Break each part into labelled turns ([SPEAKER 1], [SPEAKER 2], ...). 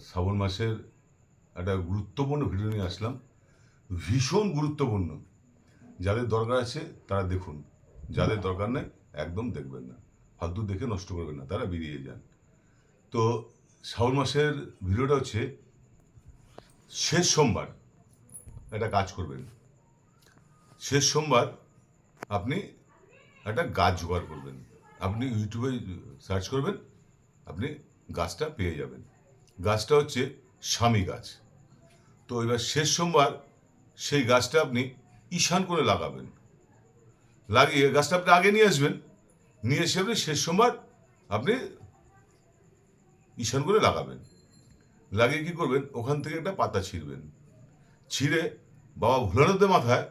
[SPEAKER 1] শ্রাবণ মাসের একটা গুরুত্বপূর্ণ ভিডিও নিয়ে আসলাম। ভীষণ গুরুত্বপূর্ণ। যাদের দরকার আছে তারা দেখুন। যাদের দরকার নেই একদম দেখবেন না। ফালতু দেখে নষ্ট করবেন না, তারা বেরিয়ে যান। তো শ্রাবণ মাসের ভিডিওটা হচ্ছে শেষ সোমবার একটা কাজ করবেন। শেষ সোমবার আপনি একটা গাছ জোগাড় করবেন। আপনি ইউটিউবে সার্চ করবেন, আপনি গাছটা পেয়ে যাবেন। গাছটা হচ্ছে স্বামী গাছ। তো এবার শেষ সোমবার সেই গাছটা আপনি ঈশান করে লাগাবেন। লাগিয়ে গাছটা আপনি আগে নিয়ে আসবেন। নিয়ে এসে আপনি শেষ সোমবার আপনি ঈশান করে লাগাবেন। লাগিয়ে কি করবেন? ওখান থেকে একটা পাতা ছিঁড়বেন। ছিঁড়ে বাবা ভোলানাথের মাথায়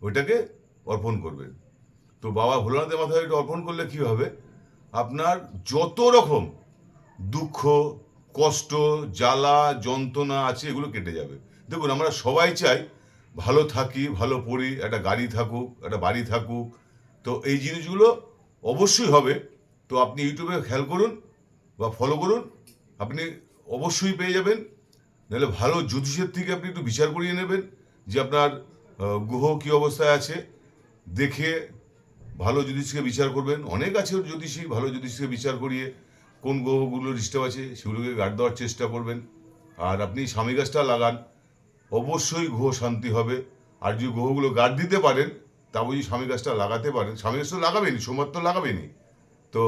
[SPEAKER 1] ওইটাকে অর্পণ করবেন। তো বাবা ভোলানাথের মাথায় ওইটা অর্পণ করলে কি হবে? আপনার যত রকম দুঃখ কষ্ট, জ্বালা, যন্ত্রণা আছে, এগুলো কেটে যাবে। দেখুন, আমরা সবাই চাই ভালো থাকি, ভালো পড়ি, একটা গাড়ি থাকুক, একটা বাড়ি থাকুক। তো এই জিনিসগুলো অবশ্যই হবে। তো আপনি ইউটিউবে খেয়াল করুন বা ফলো করুন, আপনি অবশ্যই পেয়ে যাবেন। নাহলে ভালো জ্যোতিষের থেকে আপনি একটু বিচার করিয়ে নেবেন যে আপনার গ্রহ কী অবস্থায় আছে। দেখে ভালো জ্যোতিষকে বিচার করবেন। অনেক আছে জ্যোতিষী, ভালো জ্যোতিষকে বিচার করিয়ে কোন গ্রহগুলো ডিস্টার্ব আছে সেগুলোকে গার্ড দেওয়ার চেষ্টা করবেন। আর আপনি স্বামী গাছটা লাগান, অবশ্যই গ্রহ শান্তি হবে। আর যদি গ্রহগুলো গার্ড দিতে পারেন তা বুঝি স্বামী গাছটা লাগাতে পারেন, স্বামী গাছ তো লাগাবেনি সোমবার তো লাগাবেনি তো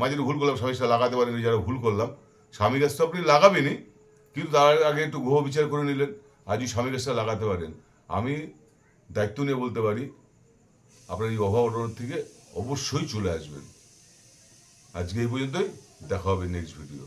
[SPEAKER 1] মাঝে ভুল করলাম, স্বামী গাছটা লাগাতে পারেনি যারা ভুল করলাম। স্বামী গাছ তো আপনি লাগাবেনই, কিন্তু তার আগে একটু গ্রহ বিচার করে নিলেন, আর যদি স্বামী গাছটা লাগাতে পারেন। আমি দায়িত্ব নিয়ে বলতে পারি, আপনার এই অভাব থেকে অবশ্যই চলে আসবেন। আজকে এই পর্যন্তই। দেখা হবে নেক্সট ভিডিও